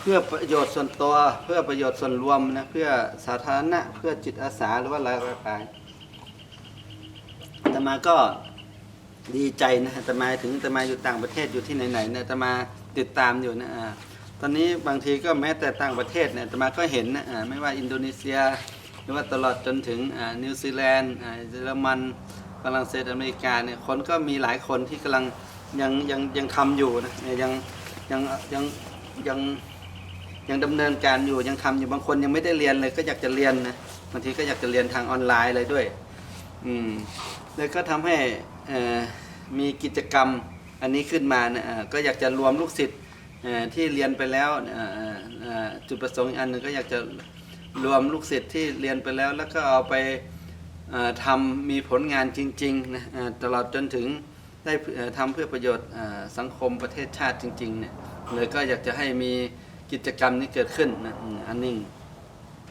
เพื่อประโยชน์ส่วนตัวเพื่อประโยชน์ส่วนรวมนะเพื่อสาธารณะเพื่อจิตอาสาหรือว่าอะไรก็ตามแต่มาก็ดีใจนะแต่มาถึงแต่มาอยู่ต่างประเทศอยู่ที่ไหนๆเนี่ยแต่มาติดตามอยู่นะตอนนี้บางทีก็แม้แต่ต่างประเทศเนี่ยแต่มาก็เห็นนะไม่ว่าอินโดนีเซีย หรือว่าตลอดจนถึงนิวซีแลนด์เยอรมันฝรั่งเศสอเมริกาเนี่ยคนก็มีหลายคนที่กำลังยังยังยังทำอยู่นะยัง ยังยังยังยังดำเนินการอยู่ยังทำอยู่บางคนยังไม่ได้เรียนเลยก็อยากจะเรียนนะบางทีก็อยากจะเรียนทางออนไลน์เลยด้วย อืมเลยก็ทำให้อ่อมีกิจกรรมอันนี้ขึ้นมานะอ่าก็อยากจะรวมลูกศิษย์อ่อที่เรียนไปแล้วอ่อเอ่อเอ่อจุดประสงค์อีกอันหนึงก็อยากจะรวมลูกศิษย์ที่เรียนไปแล้ว แล้วก็เอาไปอ่อทำมีผลงานจริงๆนะตลอดจนถึงได้ทำเพื่อประโยชน์อ่าสังคมประเทศชาติจริงๆเนี่ย เลยก็อยากจะให้มีกิจกรรมนี้เกิดขึ้นนะอืมอันหนึง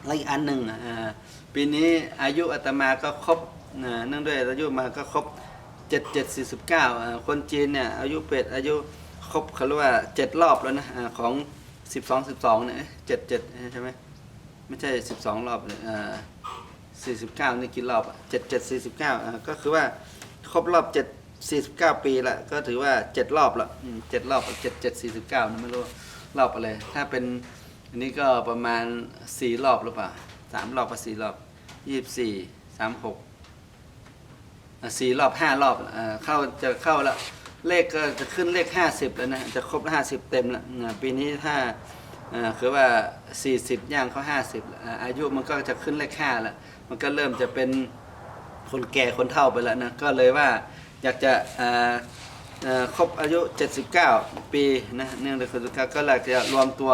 และอีกอันหนึ่งอ่าปีนี้อายุอาตมาก็ครบอ่าเนื่องด้วยอายุมาก็ครบเจ็ดเจ็ดสี่สิบเก้าคนจีนเนี่ยอายุเป็ดอายุครบเขาเรียกว่าเจ็ดรอบแล้วนะอาของสิบสองสิบสองเนี่ยเจ็ดเจ็ดใช่ไหมไม่ใช่สิบสองรอบเลยสี่สิบเก้านี่กี่รอบเจ็ดเจ็ดสี่สิบเก้าก็คือว่าครบรอบเจ็ด สี่สิบเก้าปีละก็ถือว่าเจ็ดรอบละอืมเจ็ดรอบเจ็ดเจ็ดสี่สิบเก้านะไม่รู้รอบอะไรถ้าเป็นอันนี้ก็ประมาณสี่รอบหรือเปล่าสามรอบกับสี่รอบยี่สิบสี่สามหกสี่รอบห้ารอบอ่าเข้าจะเข้าแล้วเลขก็จะขึ้นเลขห้าสิบแล้วนะจะครบห้าสิบเต็มแล้วอ่าปีนี้ถ้าอ่าคือว่าสี่สิบย่างเขาห้าสิบอายุมันก็จะขึ้นเลขห้าล้วมันก็เริ่มจะเป็น คนแก่คนเฒ่าไปแล้วนะก็เลยว่า อยากจะอ่าเอ่อครบอายุ 79 ปีนะเนื่องในคนสุดท้ายก็เลยจะรวมตัว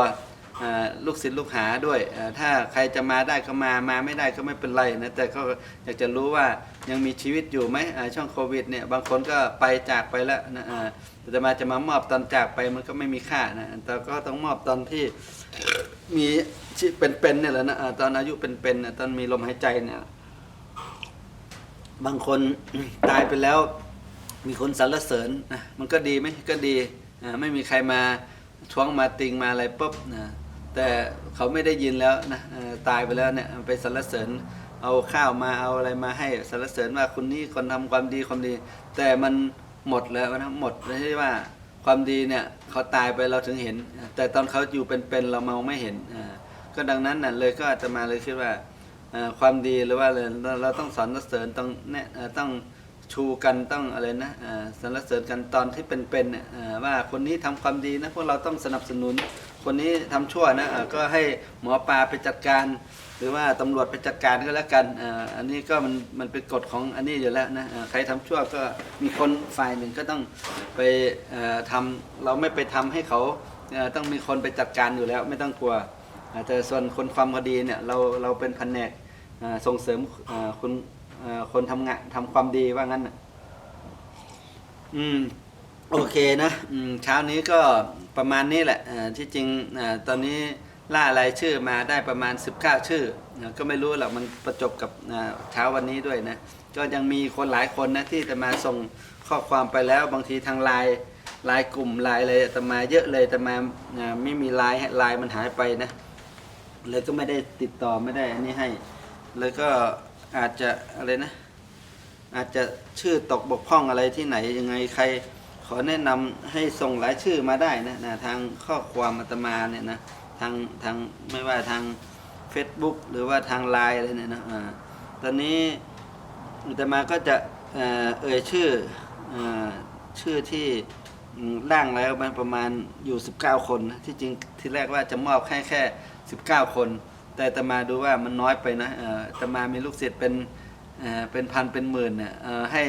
ลูกศิษย์ลูกหาด้วยถ้าใครจะมาได้ก็มามาไม่ได้ก็ไม่เป็นไรนะแต่ก็อยากจะรู้ว่ายังมีชีวิตอยู่ไหมช่วงโควิดเนี่ยบางคนก็ไปจากไปแล้วนะจะมาจะมามอบตอนจากไปมันก็ไม่มีค่านะแต่ก็ต้องมอบตอนที่มีชีเป็นๆเนี่ยแหละนะตอนอายุเป็นๆตอนมีลมหายใจเนี่ยบางคนตายไปแล้ว มีคนสรรเสริญนะมันก็ดีไหมก็ดีอ่าไม่มีใครมาท้วงมาติงมาอะไรปุ๊บนะแต่เขาไม่ได้ยินแล้วนะตายไปแล้วเนี่ยไปสรรเสริญเอาข้าวมาเอาอะไรมาให้สรรเสริญว่าคนนี้คนทำความดีความดี แต่มันหมดแล้วนะหมดไม่ใช่ว่าความดีเนี่ยเขาตายไปเราถึงเห็น แต่ตอนเขาอยู่เป็นๆเรามองไม่เห็นอ่าก็ดังนั้นน่ะเลยก็อาจจะมาเลยคิดว่าความดีหรือว่าอะไรเราต้องสอนเสริญต้องแนะเอ่อต้อง ชูกันต้องอะไรนะสรรเสริญกันตอนที่เป็นๆเนี่ยอ่าว่าคนนี้ทำความดีนะพวกเราต้องสนับสนุน คนนี้ทำชั่วนะก็ให้หมอปลาไปจัดการ หรือว่าตำรวจไปจัดการก็แล้วกันอ,อันนี้ก็มันมันเป็นกฎของอันนี้อยู่แล้วนะใครทำชั่วก็มีคนฝ่ายหนึ่งก็ต้องไปเอ่อทำเราไม่ไปทำให้เขาต้องมีคนไปจัดการอยู่แล้วไม่ต้องกลัวแต่ส่วนคนความคดีเนี่ยเราเราเป็นแผนกส่งเสริมคุณ คนทำงานทำความดีว่างั้นน่ะอืมโอเคนะอืมเช้านี้ก็ประมาณนี้แหละที่จริงอตอนนี้ล่ารายชื่อมาได้ประมาณ 19 ชื่อเอ่อ ก็ไม่รู้หรอกมันประจบกับเช้าวันนี้ด้วยนะก็ยังมีคนหลายคนนะที่จะมาส่งข้อความไปแล้วบางทีทางไลน์ไลน์กลุ่มไลน์อะไรแต่มาเยอะเลยแต่มาไม่มีไลน์ไลน์มันหายไปนะเลยก็ไม่ได้ติดต่อไม่ได้อันนี้ให้ แล้วก็ อาจจะอะไรนะ อาจจะชื่อตกบกพร่องอะไรที่ไหนยังไงใครขอแนะนำให้ส่งรายชื่อมาได้นะนะทางข้อความอาตมาเนี่ยนะทางทางไม่ว่าทาง Facebook หรือว่าทางไลน์อะไรเนี่ยนะอ่าตอนนี้อาตมาก็จะเอ่ยชื่ออชื่อที่ร่างแล้วมันประมาณอยู่ 19 คนนะที่จริงที่แรกว่าจะมอบแค่แค่ 19 คน แต่อาตมาดูว่ามันน้อยไปนะเอ่ออาตมามีลูกศิษย์เป็นเป็นพันเป็นหมื่นเนี่ยให้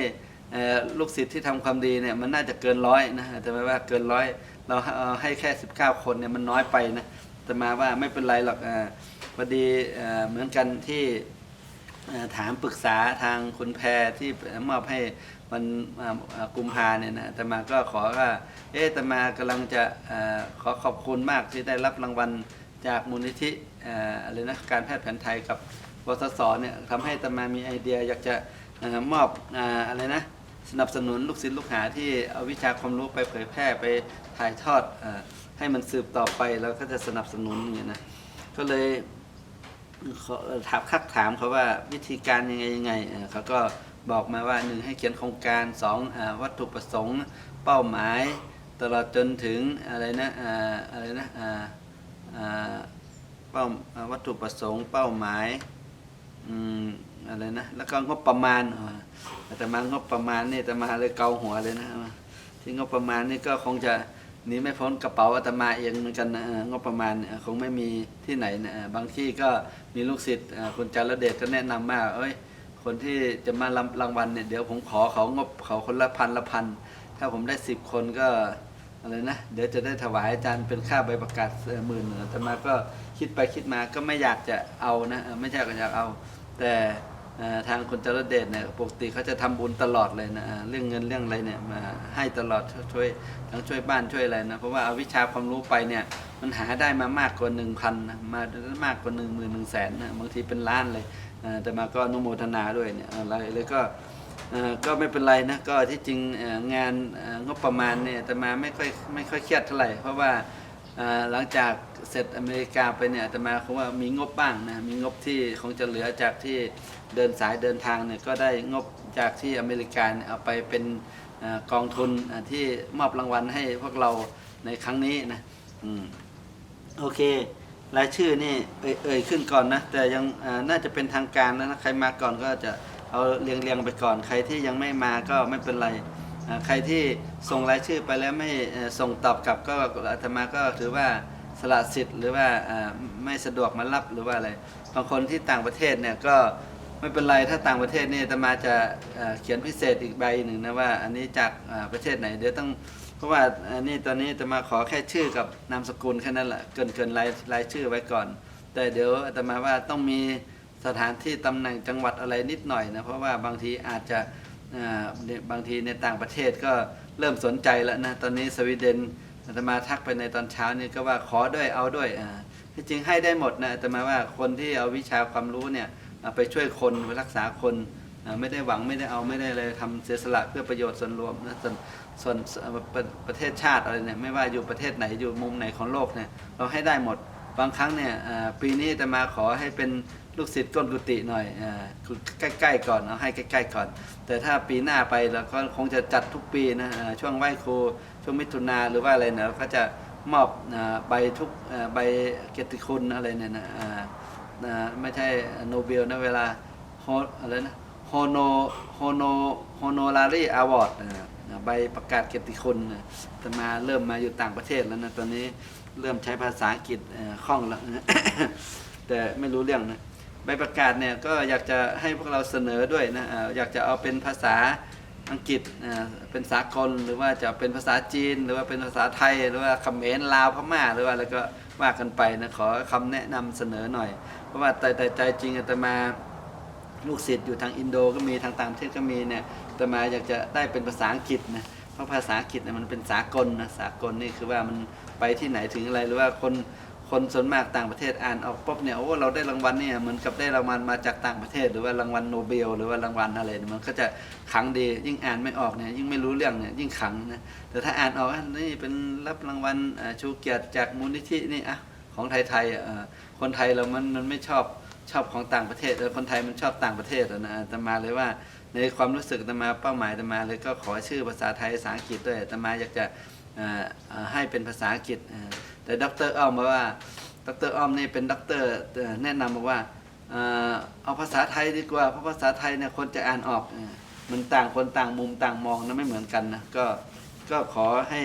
ลูกศิษย์ที่ทำความดีเนี่ยมันน่าจะเกินร้อยนะแต่ม่ว่าเกินร้อยเราให้แค่ 19 คนเนี่ยมันน้อยไปนะอาตมาว่าไม่เป็นไรหรอกอพอดีเหมือนกันที่ถามปรึกษาทางคุณแพรที่มอบให้วันกุมภาเนี่ยนะแต่มาก็ขอว่าเอ๊ะแต่มากำลังจะอขอขอบคุณมากที่ได้รับรางวัลจากมูลนิธิ อะไรนะการแพทย์แผนไทยกับบสสเนี่ยทำให้ตมามีไอเดียอยากจะมอบอะไรนะสนับสนุนลูกศิษย์ลูกหาที่เอาวิชาความรู้ไปเผยแพร่ไปถ่ายทอดอให้มันสืบต่อไปเราก็จะสนับสนุนอย่างเงี้ยนะก็เลยถามคักถามเขาว่าวิธีการยังไงยังไงเขาก็บอกมาว่าหนึ่งให้เขียนโครงการสองอวัตถุประสงค์เป้าหมาย ตลอดจนถึงอะไรนะอ่าอะไรนะ ป้าวัตถุประสงค์เป้าหมายอืมอะไรนะแล้วก็งบประมาณอาแต่มางบประมาณนี่แต่มาเลยเกาหัวเลยนะที่งบประมาณนี่ก็คงจะหนีไม่พ้นกระเป๋าอาตมาเองเหมือนกันนะงบประมาณคงไม่มีที่ไหนนะบางที่ก็มีลูกศิษย์คุณจารเดชก็แนะนำว่าเอ้ยคนที่จะมารับรางวัลเนี่ยเดี๋ยวผมขอเขางบเขาคนละพันละพันถ้าผมได้สิบคนก็อะไรนะเดี๋ยวจะได้ถวายอาจารย์เป็นค่าใบประกาศหมื่นอาตมาก็ คิดไปคิดมาก็ไม่อยากจะเอานะไม่ใช่ก็อยากเอา แต่ทางคุณจรเดชเนี่ยปกติเขาจะทำบุญตลอดเลยนะเรื่องเงินเรื่องอะไรเนี่ยมาให้ตลอดช่วยทั้งช่วยบ้านช่วยอะไรนะเพราะว่าเอาวิชาความรู้ไปเนี่ยมันหาได้มามากกว่าหนึ่งพันนะมามากกว่าหนึ่งหมื่นหนึ่งแสนนะบางทีเป็นล้านเลยแต่มาก็นุโมทนาด้วยเนี่ยอะไรเลยก็ก็ไม่เป็นไรนะก็ที่จริงงานงบประมาณเนี่ยแต่มาไม่ค่อยไม่ค่อยเครียดเท่าไหร่เพราะว่า หลังจากเสร็จอเมริกาไปเนี่ยแต่มาคงว่ามีงบบ้างนะมีงบที่คงจะเหลือจากที่เดินสายเดินทางเนี่ยก็ได้งบจากที่อเมริกาเนี่ยเอาไปเป็นอกองทุนที่มอบรางวัลให้พวกเราในครั้งนี้นะอืมโอเครายชื่อนี่เอ่ยเอ่ยขึ้นก่อนนะ แต่ยังน่าจะเป็นทางการนะใครมาก่อนก็จะเอาเรียงเรียงๆไปก่อนใครที่ยังไม่มาก็ไม่เป็นไร ใครที่ส่งรายชื่อไปแล้วไม่ส่งตอบกลับก็อาตมาก็ถือว่าสละสิทธิ์หรือว่าไม่สะดวกมารับหรือว่าอะไรบางคนที่ต่างประเทศเนี่ยก็ไม่เป็นไรถ้าต่างประเทศนี่อาตมาจะเขียนพิเศษอีกใบหนึ่งนะว่า อันนี้จากประเทศไหนเดี๋ยวต้องเพราะว่าอันนี้ตอนนี้จะมาขอแค่ชื่อกับนามสกุลแค่นั้นแหละเกินเกินรายรายชื่อไว้ก่อน แต่เดี๋ยวอาตมาว่าต้องมีสถานที่ตำแหน่งจังหวัดอะไรนิดหน่อยนะเพราะว่าบางทีอาจจะ บางทีในต่างประเทศก็เริ่มสนใจแล้วนะ ตอนนี้สวีเดนอาตมาทักไปในตอนเช้านี่ก็ว่าขอด้วยเอาด้วยที่จริงให้ได้หมดนะอาตมาว่าคนที่เอาวิชาความรู้เนี่ยไปช่วยคนไปรักษาคนไม่ได้หวังไม่ได้เอาไม่ได้เลยทำเสียสละเพื่อประโยชน์ส่วนรวมนะส่วนส่วนประประเทศชาติอะไรเนี่ยไม่ว่าอยู่ประเทศไหนอยู่มุมไหนของโลกเนี่ยเราให้ได้หมดบางครั้งเนี่ยปีนี้จะมาขอให้เป็น ลูกศิษย์ก้นกุฏิหน่อยอ่าใกล้ๆก่อนเอาให้ใกล้ ๆ ก่อน แต่ถ้าปีหน้าไปเราก็คงจะจัดทุกปีนะช่วงไหว้ครูช่วงมิถุนาหรือว่าอะไรเนี่ยเราก็จะมอบใบทุกใบเกียรติคุณอะไรเนี่ยนะอ่าไม่ใช่โนเบลนะเวลาโฮอะไรนะโฮโนโฮโนโฮโนลารีอวอร์ดใบประกาศเกียรติคุณนะแต่มาเริ่มมาอยู่ต่างประเทศแล้วนะตอนนี้เริ่มใช้ภาษาอังกฤษคล่องแล้วนะแต่ไม่รู้เรื่องนะ ใบประกาศเนี่ยก็อยากจะให้พวกเราเสนอด้วยนะอยากจะเอาเป็นภาษาอังกฤษเป็นสากลหรือว่าจะเป็นภาษาจีน หรือว่าเป็นภาษาไทย หรือว่าเขมรลาวพม่าหรือว่าอะไรก็ว่ากันไปนะขอคำแนะนำเสนอหน่อย เพราะว่าแต่แต่ใจจริงอาตมาลูกศิษย์อยู่ทางอินโดก็มีทางต่างประเทศก็มีเนี่ยแต่มาอยากจะได้เป็นภาษาอังกฤษนะเพราะภาษาอังกฤษเนี่ยมันเป็นสากลนะสากลนี่คือว่ามันไปที่ไหนถึงอะไรหรือว่าคน คนส่วนมากต่างประเทศอ่านออกปุ๊บเนี่ยโอ้เราได้รางวัลเนี่ยเหมือนกับได้รางวัลมาจากต่างประเทศ หรือว่ารางวัลโนเบล หรือว่ารางวัลอะไรเนี่ยมันก็จะขังดียิ่งอ่านไม่ออกเนี่ยยิ่งไม่รู้เรื่องเนี่ยยิ่งขังนะแต่ถ้าอ่านออกนี่เป็นรับรางวัลชูเกียรติจากมูลนิธินี่อะของไทยๆคนไทยเรามันมันไม่ชอบชอบของต่างประเทศแต่คนไทยมันชอบต่างประเทศนะอาตมาเลยว่าในความรู้สึกอาตมาเป้าหมายอาตมาเลยก็ขอชื่อภาษาไทยภาษาอังกฤษด้วยอาตมาอยากจะให้เป็นภาษาอังกฤษ แต่ดรอ้อมบอกว่า ดรอ้อมนี่เป็นดรเอ่อแนะนำบอกว่าเอาภาษาไทยดีกว่าเพราะภาษาไทยเนี่ยคนจะอ่านออกมันต่างคนต่างมุมต่างมองนะไม่เหมือนกันนะก็ก็ขอให้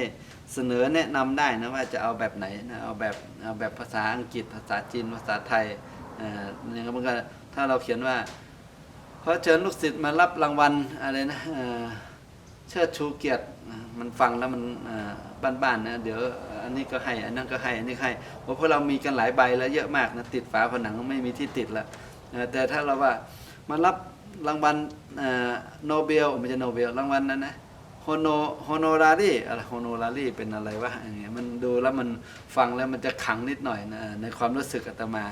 เสนอแนะนำได้นะว่าจะเอาแบบไหนนะเอาแบบเอาแบบภาษาอังกฤษภาษาจีนภาษาไทยเอ่ย่างนั้นมันก็ถ้าเราเขียนว่าขอเชิญลูกศิษย์มารับรางวัลอะไรนะเชิดชูเกียรติมันฟังแล้วมันอ บ้านๆนะเดี๋ยวอันนี้ก็ให้อันนั้นก็ให้อันนี้ให้เพราะพวกเรามีกันหลายใบแล้วเยอะมากนะติดฝาผนังไม่มีที่ติดละแต่ถ้าเราว่ามารับรางวัลโนเบลไม่ใช่โนเบลรางวัลนั้นนะโฮโนโฮโนรารีอะไรโฮโนรารีเป็นอะไรวะอย่างเงี้ยมันดูแล้วมันฟังแล้วมันจะขังนิดหน่อยนะในความรู้สึกอาตมา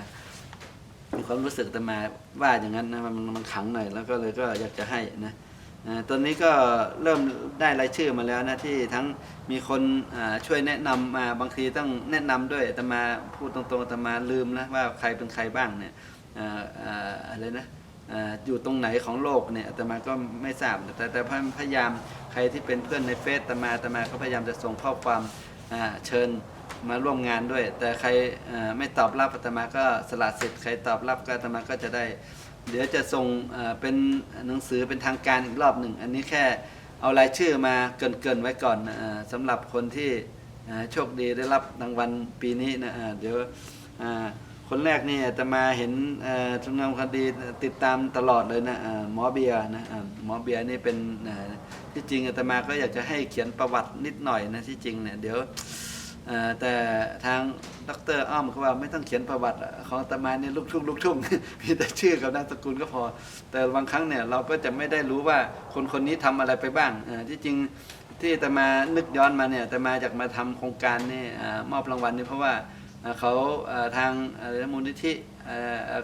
มีความรู้สึกแต่มาว่าอย่างนั้นนะมันมันขังหน่อยแล้วก็เลยก็อยากจะให้นะ ตอนนี้ก็เริ่มได้รายชื่อมาแล้วนะที่ทั้งมีคนช่วยแนะนำมาบางทีต้องแนะนำด้วยแต่มาพูดตรงๆแต่มาลืมนะว่าใครเป็นใครบ้างเนี่ยอออะไรนะอยู่ตรงไหนของโลกเนี่ยแต่มาก็ไม่ทราบแต่แต่พยายามใครที่เป็นเพื่อนในเฟซแต่มาแต่มาก็พยายามจะส่งข้อความเชิญมาร่วมงานด้วย แต่ใครไม่ตอบรับอาตมาก็สละสิทธิ์ใครตอบรับก็อาตมาก็จะได้ เดี๋ยวจะส่งเป็นหนังสือเป็นทางการอีกรอบหนึ่ง อันนี้แค่เอารายชื่อมาเกินๆไว้ก่อนอสำหรับคนที่โชคดีได้รับรางวัลปีนี้นะเดี๋ยวคนแรกนี่จะมาเห็นทุนงามคดีติดตามตลอดเลยนะหมอเบียร์นะหมอเบียร์นี่เป็นที่จริงอาตมาก็อยากจะให้เขียนประวัตินิดหน่อยนะที่จริงเนี่ยเดี๋ยวแต่ทาง ดรอ้อมเขาว่าไม่ต้องเขียนประวัติของอาตมาเนี่ยลูกทุ่งลูกทุ่งมีแต่ชื่อกับนามสกุลก็พอ แต่บางครั้งเนี่ยเราก็จะไม่ได้รู้ว่าคนคนนี้ทำอะไรไปบ้างที่จริงที่อาตมานึกย้อนมาเนี่ยอาตมาอยากมาทำโครงการนี่มอบรางวัลนี่เพราะว่าเขาทางมูลนิธิ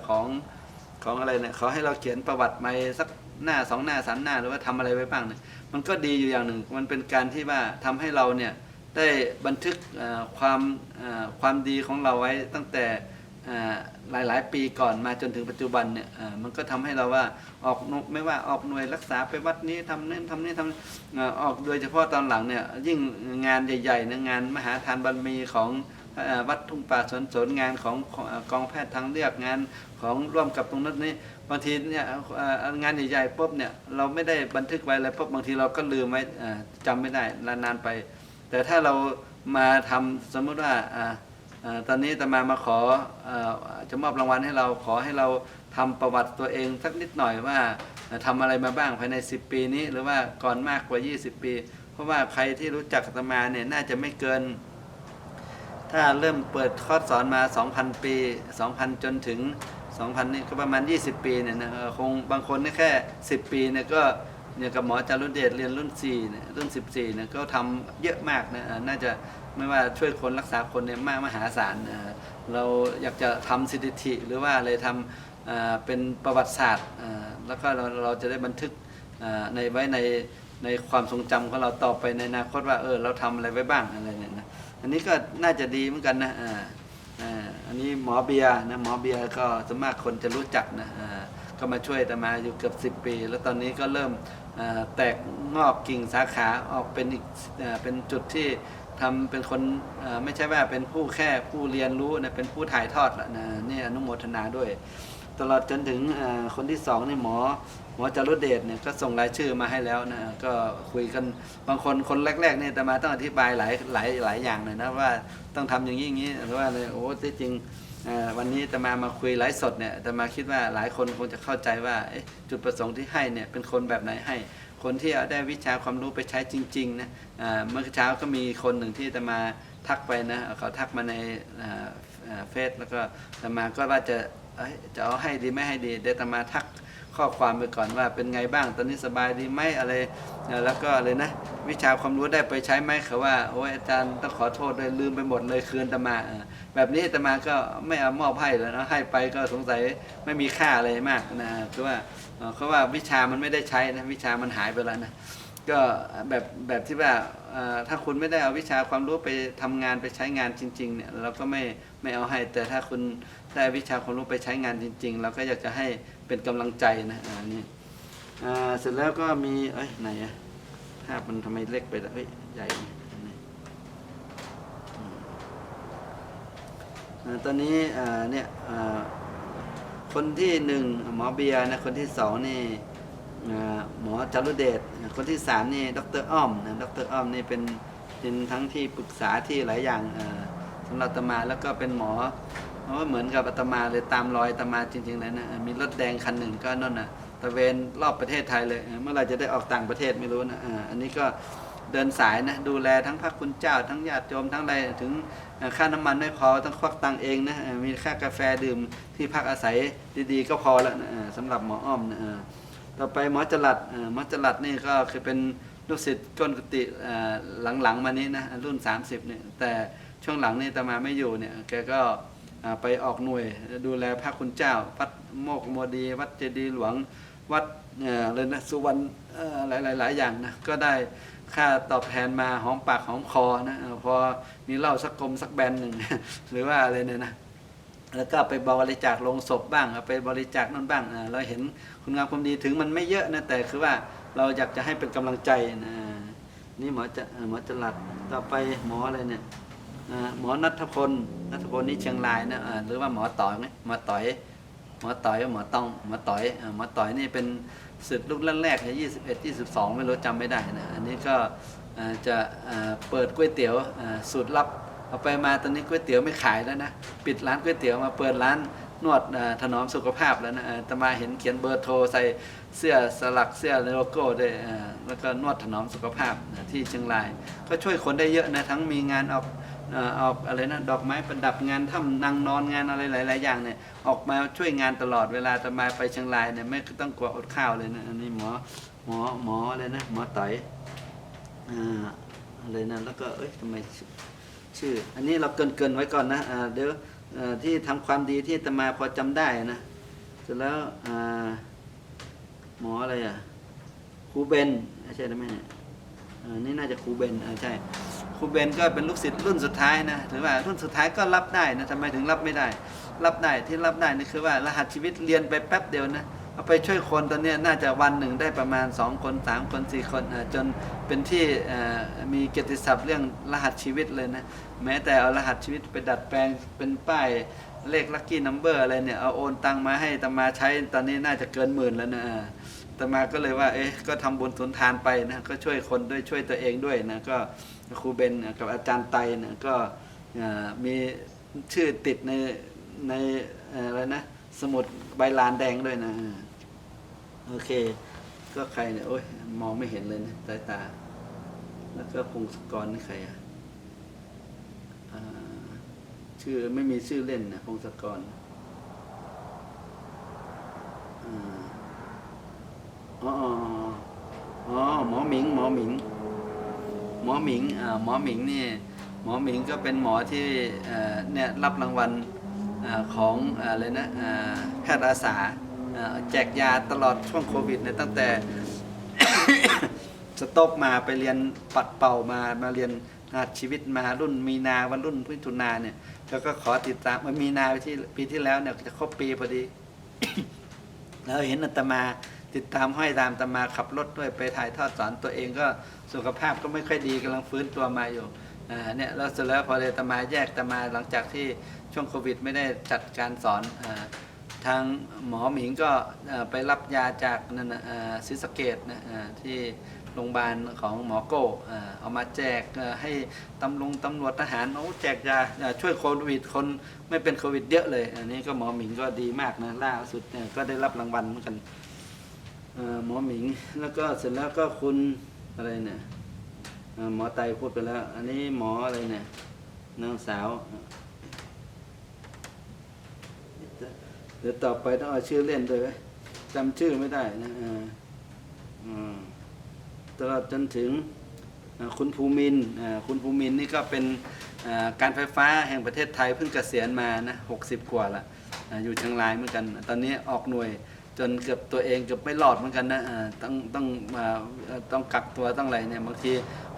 ของของอะไรเนี่ยเขาให้เราเขียนประวัติมาสักหน้าสองหน้าสามหน้าหรือว่าทำอะไรไว้บ้างเนี่ยมันก็ดีอยู่อย่างหนึ่ง มันเป็นการที่ว่าทำให้เราเนี่ย ได้บันทึกความความดีของเราไว้ตั้งแต่เอ่อหลายๆปีก่อนมาจนถึงปัจจุบันเนี่ยมันก็ทำให้เราว่าออกไม่ว่าออกหน่วยรักษาไปวัดนี้ทำนี่ทำนี่ทำออกโดยเฉพาะตอนหลังเนี่ยยิ่งงานใหญ่ๆนะงานมหาทานบารมีของวัดทุ่งป่าสนสนงานของกองแพทย์ทางเลือกงานของร่วมกับตรงนั้นนี่บางทีเนี่ยงานใหญ่ๆปุ๊บเนี่ยเราไม่ได้บันทึกไว้เลยปุ๊บบางทีเราก็ลืมไว้เอ่จำไม่ได้นานๆไป แต่ถ้าเรามาทำสมมติว่าออตอนนี้ตมามาขออจะมอบรางวัลให้เราขอให้เราทำประวัติตัวเองสักนิดหน่อยว่าเอ่อทำอะไรมาบ้างภายใน 10 ปีนี้ หรือว่าก่อนมากกว่า 20 ปี เพราะว่าใครที่รู้จักตมาเนี่ยน่าจะไม่เกิน ถ้าเริ่มเปิดคอร์สสอนมา 2,000 ปี 2,000 จนถึง 2,000 นี่ก็ประมาณ 20 ปีเนี่ยนะคงบางคนนี่แค่ 10 ปีเนี่ยก็ เนี่ยกับหมอจารุเดชเรียนรุ่น4เนี่ยรุ่น 14เนี่ยก็ทำเยอะมากนะน่าจะไม่ว่าช่วยคนรักษาคนเนี่ยมากมหาศาลเราอยากจะทำสถิติ หรือว่าอะไรทำเป็นประวัติศาสตร์แล้วก็เราเราจะได้บันทึกในไว้ในในความทรงจำของเราต่อไปในอนาคตว่าเออเราทำอะไรไว้บ้างอะไรเนี่ยนะอันนี้ก็น่าจะดีเหมือนกันนะอ่าอันนี้หมอเบียนะหมอเบียก็สวนมากคนจะรู้จักนะก็มาช่วยแต่มาอยู่เกือบ10 ปี แล้วตอนนี้ก็เริ่ม แตกงอกกิ่งสาขาออกเป็นอีกเป็นจุดที่ทำเป็นคนไม่ใช่ว่าเป็นผู้แค่ผู้เรียนรู้นะเป็นผู้ถ่ายทอดนะนี่อนุโมทนาด้วย ตลอดจนถึงคนที่สองนี่หมอหมอจารุเดชเนี่ยก็ส่งรายชื่อมาให้แล้วนะก็คุยกันบางคนคนแรกๆเนี่ยแต่มาต้องอธิบายหลายหลายหลายอย่างเลยนะว่าต้องทำอย่างนี้อย่างนี้หรือว่าเลยโอ้ที่จริง วันนี้แตมามาคุยไลฟ์สดเนี่ยแตมาคิดว่าหลายคนคงจะเข้าใจว่าจุดประสงค์ที่ให้เนี่ยเป็นคนแบบไหนให้ คนที่เอาได้วิชาความรู้ไปใช้จริงๆนะเมื่อเช้าก็มีคนหนึ่งที่จะมาทักไปนะเขาทักมาในเฟซแล้วก็แตมาก็ว่าจะจะเอาให้ดีไม่ให้ดีเดี๋ยวตมาทัก ข้อความไปก่อนว่าเป็นไงบ้างตอนนี้สบายดีไหมอะไรแล้วก็เลยนะวิชาความรู้ได้ไปใช้ไหมเขาว่าโอ้ยอาจารย์ต้องขอโทษเลยลืมไปหมดเลยคืนตมาแบบนี้ตมาก็ไม่เอามอบให้แล้วนะให้ไปก็สงสัยไม่มีค่าอะไรมากนะคือว่าเขาว่าวิชามันไม่ได้ใช้นะวิชามันหายไปแล้วนะก็แบบแบบที่ว่าถ้าคุณไม่ได้เอาวิชาความรู้ไปทำงานไปใช้งานจริง ๆ เนี่ยเราก็ไม่ไม่เอาให้แต่ถ้าคุณได้วิชาความรู้ไปใช้งานจริง ๆ เราก็อยากจะให้ เป็นกำลังใจนะอ่านี่อ่าเสร็จแล้วก็มีเอ้ยไหนอะภาพมันทำไมเล็กไปละเอ้ยใหญ่ตอนนี้เนี่ยคนที่หนึ่งหมอเบียร์นะคนที่สองนี่หมอจารุเดชคนที่สามนี่ดรอ้อมนะดรอ้อมนี่เป็นเป็นทั้งที่ปรึกษาที่หลายอย่างสำหรับตมาแล้วก็เป็นหมอ เพราะว่าเหมือนกับอาตมาเลยตามรอยอาตมาจริงๆเลยนะมีรถแดงคันหนึ่งก็นั่นนะตะเวนรอบประเทศไทยเลย เมื่อไรจะได้ออกต่างประเทศไม่รู้นะอันนี้ก็เดินสายนะดูแลทั้งพระคุณเจ้า ทั้งญาติโยมทั้งอะไรถึงค่าน้ำมันไม่พอต้องควักตังเองนะมีค่ากาแฟดื่มที่พักอาศัยดีๆ ก็พอแล้วนะสำหรับหมออ้อมนะเออต่อไปหมอจรัดเอ่อหมอจรัดนี่ก็คือเป็นลูกศิษย์ก้นกุฏิหลังๆมานี้นะรุ่น 30เนี่ยแต่ช่วงหลังนี่ตามาไม่อยู่เนี่ยแกก็ ไปออกหน่วยดูแลพระคุณเจ้า วัดโมกโมดี วัดเจดีหลวง วัดเอ่อเลยนะสุวรรณหลายหลายหลายอย่างนะก็ได้ค่าตอบแทนมาหอมปากหอมคอนะพอมีเหล้าสักกลมสักแบนหนึ่งหรือว่าอะไรเนี่ยนะแล้วก็ไปบริจาคลงศพบ้างไปบริจาคนั่นบ้างเราเห็นคุณงามความดีถึงมันไม่เยอะนะแต่คือว่าเราอยากจะให้เป็นกำลังใจนะนี่หมอจะหมอจรัดต่อไปหมออะไรเนี่ยหมอนัทพล นัทพลนี่เชียงรายนะหรือว่าหมอต่อยไหมหมอต่อยหมอต่อยหมอต้องหมอต่อยอ่าหมอต่อยนี่เป็นศึกรุ่นแรกๆยี่สิบเอ็ดยี่สิบสองไม่รู้จำไม่ได้นะอันนี้ก็จะเปิดก๋วยเตี๋ยวสูตรลับเอาไปมาตอนนี้ก๋วยเตี๋ยวไม่ขายแล้วนะปิดร้านก๋วยเตี๋ยวมาเปิดร้านนวดถนอมสุขภาพแล้วนะเอ่ออาตมาเห็นเขียนเบอร์โทรใส่เสื้อสลักเสื้อโลโก้ด้วยแล้วก็นวดถนอมสุขภาพที่เชียงราย ก็ช่วยคนได้เยอะนะทั้งมีงานออก ออกอะไรนะดอกไม้ประดับงานถ้ำนางนอนงานอะไรหลาย ๆ อย่างเนี่ยออกมาช่วยงานตลอดเวลาอาตมาไปเชียงรายเนี่ยไม่ต้องกลัวอดข้าวเลยนะอันนี้หมอหมอหมออะไรนะหมอต่อยอะไรนะแล้วก็เอ้ยทำไมชื่อ อันนี้เราเกินเกินไว้ก่อนนะเดี๋ยวที่ทำความดีที่อาตมาพอจำได้นะเสร็จแล้วหมออะไรอะครูเบนใช่ไหมเนี่ยอ่นี่น่าจะครูเบนใช่ ครูเบนก็เป็นลูกศิษย์รุ่นสุดท้ายนะถือว่ารุ่นสุดท้ายก็รับได้นะทำไมถึงรับไม่ได้ รับได้ที่รับได้นี่คือว่ารหัสชีวิตเรียนไปแป๊บเดียวนะเอาไปช่วยคนตอนนี้น่าจะวันหนึ่งได้ประมาณ 2 คน 3 คน 4 คนอ่าจนเป็นที่มีเกียรติศัพท์เรื่องรหัสชีวิตเลยนะแม้แต่เอารหัสชีวิตไปดัดแปลงเป็นป้ายเลขลัคกี้นัมเบอร์อะไรเนี่ยเอาโอนตังมาให้ตมาใช้ตอนนี้น่าจะเกินหมื่นแล้วนะตมาก็เลยว่าเอ๊ะก็ทำบุญสุนทานไปนะก็ช่วยคนด้วยช่วยตัวเองด้วยนะก็ ครูเบนกับอาจารย์ไตเนะก็มีชื่อติดในในอะไรนะสมุดใบลานแดงด้วยนะโอเค ก็ใครเนี่ยโอ้ยมองไม่เห็นเลยนะสายตา แล้วก็พงศกรนี่ใครอะชื่อไม่มีชื่อเล่นนะพงศกรอ๋ออ๋อหมอหมิง หมอหมิง หมอหมิงอ่าหมอหมิงนี่หมอหมิงก็เป็นหมอที่เนี่ยรับรางวัลของอะไรนะแพทย์อาสาอ่าแจกยาตลอดช่วงโควิดเนี่ยตั้งแต่สต็อปมาไปเรียนปัดเป่ามามาเรียนหัดชีวิตมารุ่นมีนาวันรุ่นพิถุนาเนี่ยแล้วก็ขอติดตามมันมีนาปีที่ปีที่แล้วเนี่ยจะครบปีพอดี แล้วเห็นอาตมา ติดตามห้อยตามตมาขับรถด้วยไปถ่ายทอดสอนตัวเองก็สุขภาพก็ไม่ค่อยดีกำลังฟื้นตัวมาอยู่เนี่ยแล้วเสร็จแล้วพอเลยตมาแยกตมาหลังจากที่ช่วงโควิด ไม่ได้จัดการสอนอทางหมอหมิงก็ไปรับยาจากนั่นนะเอ่อศรีสเกดนะที่โรงพยาบาลของหมอโก้เอามาแจกให้ตำรวจตำรวจทหารโอ้แจกยาช่วยโควิดคนไม่เป็นโควิดเยอะเลย อันนี้ก็หมอหมิงก็ดีมากนะล่าสุดก็ได้รับรางวัลเหมือนกัน หมอหมิง แล้วก็เสร็จแล้วก็คุณอะไรเนี่ยหมอไตพูดไปแล้ว อันนี้หมออะไรเนี่ยนางสาวเดี๋ยวต่อไปต้องเอาชื่อเล่นด้วยจำชื่อไม่ได้นะตลอดจนถึงคุณภูมินคุณภูมินนี่ก็เป็นการไฟฟ้าแห่งประเทศไทยเพิ่งเกษียณมานะหกสิบกว่าละอยู่เชียงรายเหมือนกัน ตอนนี้ออกหน่วย จนเกือบตัวเองเกือบไม่รอดเหมือนกันนะต้องต้องมาต้องกักตัวต้องอะไรเนี่ยบางที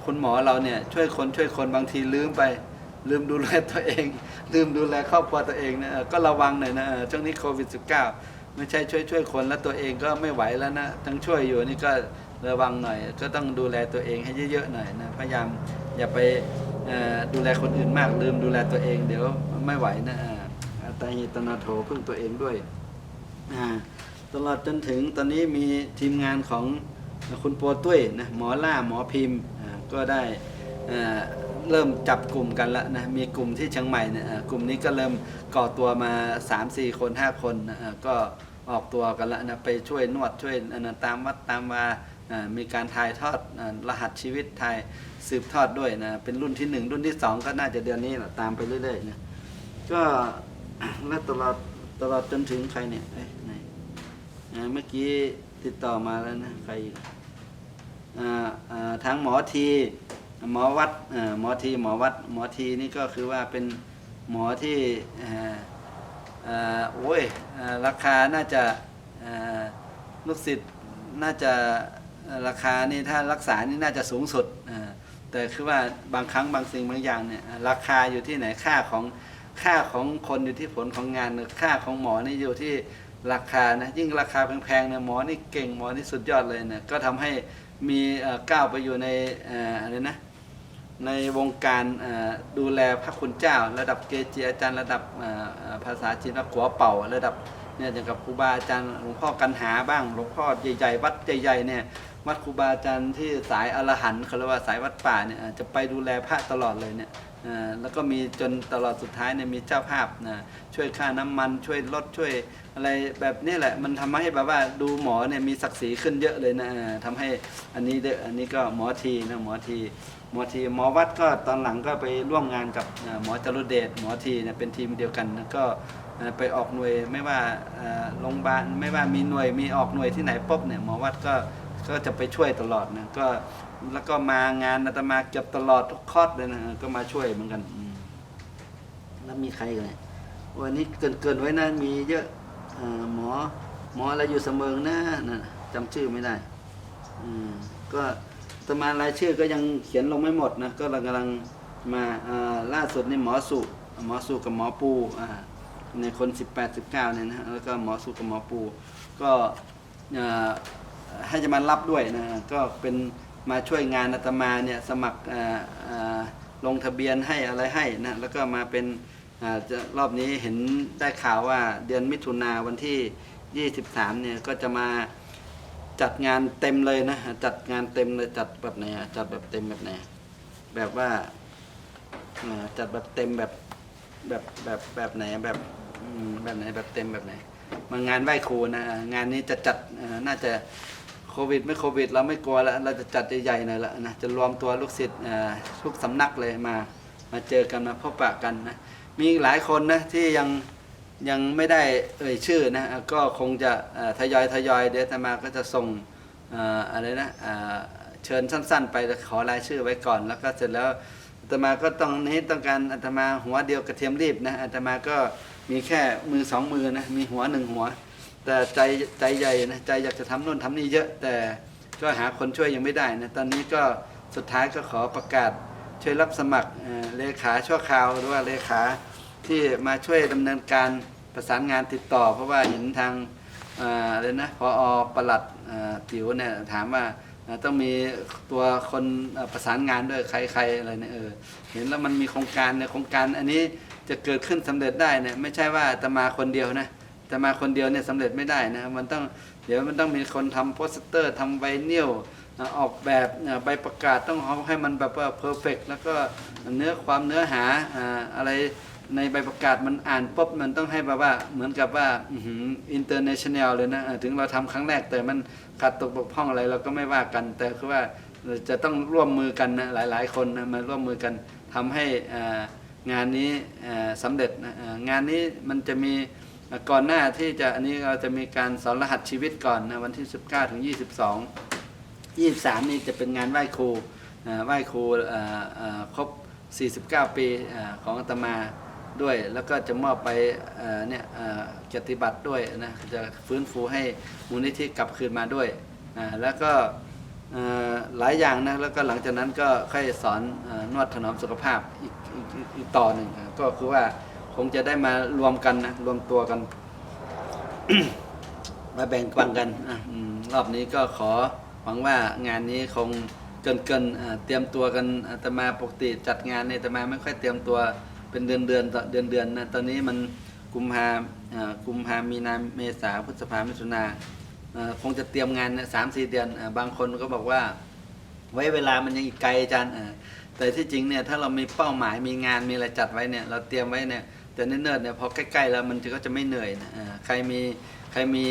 คุณหมอเราเนี่ยช่วยคนช่วยคนบางทีลืมไป ลืมดูแลตัวเอง ลืมดูแลครอบครัวตัวเองนะก็ระวังหน่อยนะช่วงนี้โควิด -19 ไม่ใช่ช่วยช่วยคนแล้วตัวเองก็ไม่ไหวแล้วนะทั้งช่วยอยู่นี่ก็ระวังหน่อย ก็ต้องดูแลตัวเองให้เยอะๆหน่อยนะพยายามอย่าไปดูแลคนอื่นมาก ลืมดูแลตัวเอง เดี๋ยวไม่ไหวนะอ่าตาหิตนาโถพึ่งตัวเองด้วยอ่า ตลอดจนถึงตอนนี้มีทีมงานของคุณโปตุ้ยนะหมอล่าหมอพิมพ์ก็ได้เริ่มจับกลุ่มกันแล้วนะมีกลุ่มที่เชียงใหม่เนี่ยกลุ่มนี้ก็เริ่มก่อตัวมา 3-4 คน 5 คนนะก็ออกตัวกันแล้วนะไปช่วยนวดช่วยอันนั้นตามวัดตามวามีการถ่ายทอดรหัสชีวิตถ่ายสืบทอดด้วยนะเป็นรุ่นที่ 1 รุ่นที่ 2 ก็น่าจะเดือนนี้แหละตามไปเรื่อยๆนะก็และตลอดตลอดจนถึงใครเนี่ย เมื่อกี้ติดต่อมาแล้วนะใครอีกอ่าอ่าทางหมอทีหมอวัดหมอทีหมอวัดหมอทีนี่ก็คือว่าเป็นหมอที่โอ้ยอราคาน่าจะลูกศิษย์น่าจะราคานี่ถ้ารักษานี่น่าจะสูงสุดแต่คือว่าบางครั้งบางสิ่งบางอย่างเนี่ยราคาอยู่ที่ไหนค่าของค่าของคนอยู่ที่ผลของงานค่าของหมอนี่อยู่ที่ ราคานะยิ่งราคาแพงๆเนี่ยหมอนี่เก่งหมอนี่สุดยอดเลยเนี่ยก็ทำให้มีเก้าวไปอยู่ในออะไรนะในวงการดูแลพระคุณเจ้า ระดับเกจิอาจารย์ระดับภาษาจีนว่าขัวเป่า ระดับเนี่ยอย่างกับครูบาอาจารย์หลวงพ่อกันหาบ้างหลวงพ่อใหญ่ๆวัดใหญ่ๆเนี่ยวัดครูบาอาจารย์ที่สายอรหันต์เขาเรียกว่าสายวัดป่าเนี่ยจะไปดูแลพระตลอดเลยเนี่ย แล้วก็มีจนตลอดสุดท้ายเนี่ยมีเจ้าภาพนะช่วยค่าน้ำมันช่วยรถช่วยอะไรแบบนี้แหละ มันทำให้แบบว่าดูหมอเนี่ยมีศักดิ์ศรีขึ้นเยอะเลยนะเอ่อทำให้อันนี้เด้ออันนี้ก็หมอทีนะหมอทีหมอทีหมอวัดก็ตอนหลังก็ไปร่วมงานกับหมอจรุเดชหมอทีเนี่ยเป็นทีมเดียวกันนะก็ไปออกหน่วยไม่ว่าโรงพยาบาลไม่ว่ามีหน่วยมีออกหน่วยที่ไหนปุ๊บเนี่ยหมอวัดก็ก็จะไปช่วยตลอดนะก็ แล้วก็มางานอาตมาเกือบตลอดทุกคอร์สเลยนะก็มาช่วยเหมือนกันแล้วมีใครกันเนี่ยวันนี้เกินเกินๆไว้นะมีเยอะอหมอ หมออะไรอยู่เสมิงนะนั่ะจำชื่อไม่ได้อืมก็ตมารายชื่อก็ยังเขียนลงไม่หมดนะก็กำลังมาล่าสุดนี่หมอสุหมอสุกับหมอปูอ่าในคน 18 19เนี่ยนะแล้วก็หมอสุกับหมอปู ก็ให้จะมารับด้วยนะก็เป็น มาช่วยงานอาตมาเนี่ยสมัครลงทะเบียนให้อะไรให้นะแล้วก็มาเป็นอรอบนี้เห็นได้ข่าวว่าเดือนมิถุนาวันที่ 23เนี่ยก็จะมาจัดงานเต็มเลยนะจัดงานเต็มเลยจัดแบบไหนจัดแบบเต็มแบบไหนแบบว่าจัดแบบเต็มแบบแบบแบบแบบไหนแบบแบบไหนแบบเต็มแบบไหนมางานไหว้ครูนะงานนี้จะจัดน่าจะ โควิดไม่โควิด เราไม่กลัวแล้วเราจะจัดใหญ่ๆหน่อยละนะจะรวมตัวลูกศิษย์ทุกสำนักเลยมามาเจอกันมาพบปะกันนะมีหลายคนนะที่ยังยังไม่ได้เอ่ยชื่อนะก็คงจะทยอยทยอยเดี๋ยวมาก็จะส่งอะไรนะเอ่อเชิญสั้น ๆ ไปขอรายชื่อไว้ก่อน แล้วก็เสร็จแล้วอาตมาก็ต้องนี้ต้องการอาตมาหัวเดียวกระเทียมรีบนะอาตมาก็มีแค่มือสองมือนะมีหัวหนึ่งหัว แต่ใจใจใหญ่นะใจอยากจะทำโน่นทำนี่เยอะ แต่ก็หาคนช่วยยังไม่ได้นะตอนนี้ก็สุดท้ายก็ขอประกาศช่วยรับสมัครเอ่อเลขาชั่วคราวหรือว่าเลขาที่มาช่วยดำเนินการประสานงานติดต่อ เพราะว่าเห็นทางเอ่ออะไรนะพออประหลัดเอ่อติ๋วเนี่ยถามว่าเอ่อต้องมีตัวคนเอ่อประสานงานด้วยใครใครอะไรเนี่ยเออเห็นแล้วมันมีโครงการเนี่ยโครงการอันนี้จะเกิดขึ้นสำเร็จได้เนี่ยไม่ใช่ว่าจะมาคนเดียวนะ จะมาคนเดียวเนี่ยสำเร็จไม่ได้นะมันต้องเดี๋ยวมันต้องมีคนทำโปสเตอร์ทำไวนิลออกแบบใบประกาศต้องให้มันแบบว่าเพอร์เฟกแล้วก็เนื้อความเนื้อหาอะไรในใบประกาศมันอ่านปุ๊บมันต้องให้แบบว่าเหมือนกับว่าอินเตอร์เนชั่นแนลเลยนะถึงเราทำครั้งแรกแต่มันขาดตกบกพร่องอะไรเราก็ไม่ว่ากัน แต่คือว่าจะต้องร่วมมือกันนะหลาย ๆ คนนะมาร่วมมือกันทำให้งานนี้อ่าสำเร็จงานนี้มันจะมี ก่อนหน้าที่จะอันนี้เราจะมีการสอนรหัสชีวิตก่อนนะวันที่ 19 ถึง 22 23 นี่จะเป็นงานไหว้ครูไหว้ครูอ่าอ่าครบ 49 ปีอของอาตมาด้วย แล้วก็จะมอบไปเนี่ยเอ่อเกียรติบัตรด้วยนะจะฟื้นฟูให้มูลนิธิกลับคืนมาด้วย แล้วก็หลายอย่างนะแล้วก็หลังจากนั้นก็ค่อยสอนอนวดถนอมสุขภาพอีกอีกอกอกต่อหนึ่งก็คือว่า คงจะได้มารวมกันนะรวมตัวกัน มาแบ่งปันกันอรอบนี้ก็ขอหวังว่างานนี้คงเกินเกินเตรียมตัวกันอาตมาปกติจัดงานเนี่ยอาตมาไม่ค่อยเตรียมตัวเป็นเดือนเดือนต่อเดือนเดือนนะตอนนี้มันกุมภากุมภามีนาเมษาพฤษภามิถุนาคงจะเตรียมงานสามสี่เดือน บางคนก็บอกว่า ไว้เวลามันยังอีกไกลอาจารย์แต่ที่จริงเนี่ยถ้าเรามีเป้าหมายมีงานมีอะไรจัดไว้เนี่ย เราเตรียมไว้เนี่ย แต่เนิ่นๆเนี่ยพอใกล้ๆแล้วมันก็จะไม่เหนื่อยนะใครมีใครมี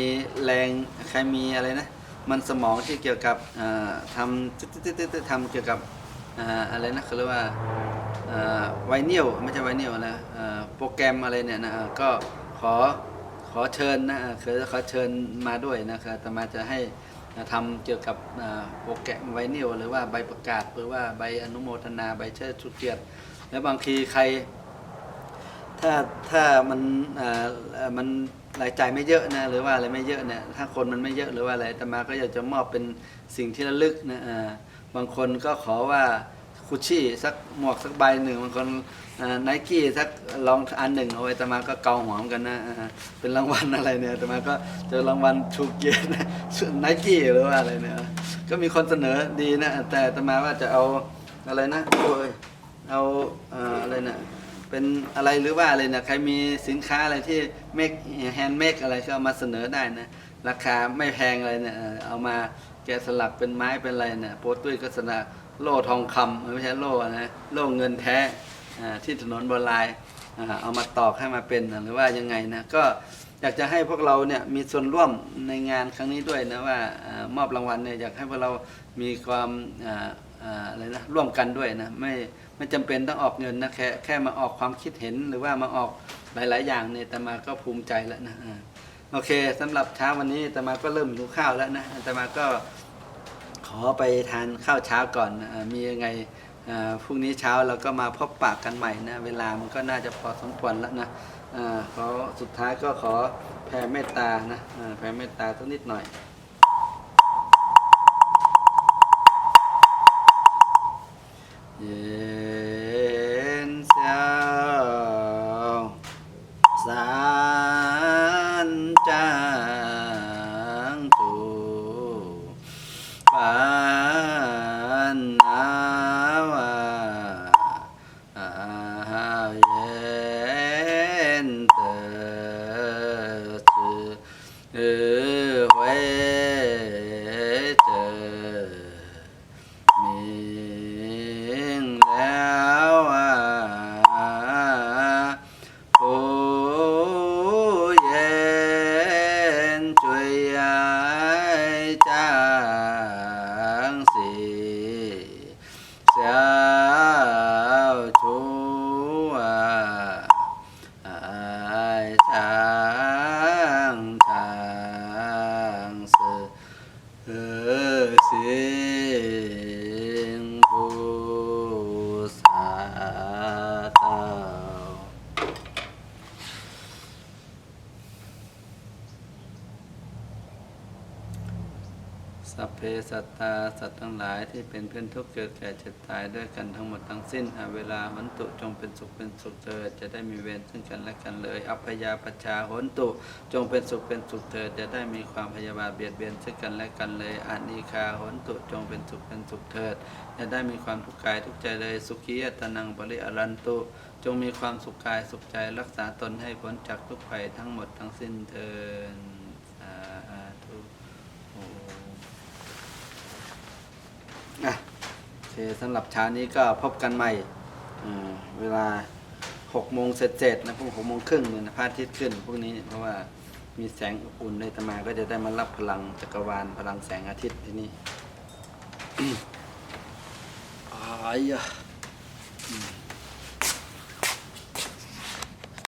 แรงใครมีอะไรนะ มันสมองที่เกี่ยวกับทำทำเกี่ยวกับอะไรนะเขาเรียกว่าไวนิลไม่ใช่ไวนิลนะโปรแกรมอะไรเนี่ยนะก็ขอขอเชิญนะอ่าคือขอเชิญมาด้วยนะครับแต่มาจะให้ทำเกี่ยวกับโปรแกรมไวเนิลหรือว่าใบประกาศหรือว่าใบอนุโมทนาใบเชิดชุดเกียรติแล้วบางทีใคร ถ้าถ้ามันอ่าเอ่อมันรายจ่ายไม่เยอะนะหรือว่าอะไรไม่เยอะเนี่ยถ้าคนมันไม่เยอะหรือว่าอะไรอาตมาก็อยากจะมอบเป็นสิ่งที่ระลึกนะอ่าบางคนก็ขอว่าคุชชี่สักหมวกสักใบหนึ่งบางคนไนกี้สักลองอันหนึ่งเอาไว้อาตมาก็เกาหัวเหมือนกันนะอ่าเป็นรางวัลอะไรเนี่ยอาตมาก็เจอรางวัลถูกเกียรติไนกี้หรือว่าอะไรเนี่ยก็มีคนเสนอดีนะแต่อาตมาว่าจะเอาอะไรนะโอ้ยเอาเอ่ออะไรนะ เป็นอะไรหรือว่าอะไรนะใครมีสินค้าอะไรที่เมคแฮนด์เมคอะไรก็เอามาเสนอได้นะ ราคาไม่แพงอะไรเนี่ยเออเอามาแกะสลักเป็นไม้เป็นอะไรเนี่ยโปรตุ้ยก็สนะโล่ทองคำไม่ใช่โล่นะโล่เงินแท้อ่าที่ถนนบนลายอ่าเอามาตอกให้มาเป็นหรือว่ายังไงนะก็อยากจะให้พวกเราเนี่ยมีส่วนร่วมในงานครั้งนี้ด้วยนะว่าอามอบรางวัลเนี่ยอยากให้พวกเรามีความอ่า อ่าอะไรนะร่วมกันด้วยนะไม่ไม่จำเป็นต้องออกเงินนะแค่แค่มาออกความคิดเห็นหรือว่ามาออกหลาย ๆ อย่างเนี่ยแต่มาก็ภูมิใจแล้วนะอโอเคสำหรับเช้าวันนี้แต่มาก็เริ่มหิวข้าวแล้วนะแต่มาก็ขอไปทานข้าวเช้าก่อนนะอ่ามียังไงอ่าพรุ่งนี้เช้าเราก็มาพบปะกันใหม่นะเวลามันก็น่าจะพอสมควรแล้วนะอ่าขอสุดท้ายก็ขอแผ่เมตตานะแผ่เมตตาสักนิดหน่อย เย็นเสียวสารจางตูปานนาวาอาเย็นเตอจือเออเวเจอ มิงแล้วอะผู้เย็นช่วยยายจางสีเสียวชัวอายช้างช้างเสือ เออเสียงผู้สาเต้า สัตตาสัตว์ทั้งหลายที่เป็นเพื่อนทุกข์เกิดแก่เจ็บตายด้วยกันทั้งหมดทั้งสิ้นอาเวลาหนตุจงเป็นสุขเป็นสุขเถิดจะได้มีเวรซึ่งกันและกันเลย อัพยาปชาหนตุจงเป็นสุขเป็นสุขเถิดจะได้มีความพยาบาทเบียดเบียนซึ่งกันและกันเลยอานิคาหนตุจงเป็นสุขเป็นสุขเถิดจะได้มีความทุกข์กายทุกข์ใจเลยสุขียตนังบริอรันตุจงมีความสุขกายสุขใจรักษาตนให้พ้นจากทุกภัยทั้งหมดทั้งสิ้นเถิดสาธุโอ้อะโอเค สำหรับเช้านี้ก็พบกันใหม่เวลา6โมงเสร็จนะพวกหกโมงครึ่งเนี่ยนพระอาทิตย์ขึ้นพวกนี้เพราะว่ามีแสงอบอุ่นในตมาก็จะได้มารับพลังจักรวาลพลังแสงอาทิตย์ที่นี่อายอะ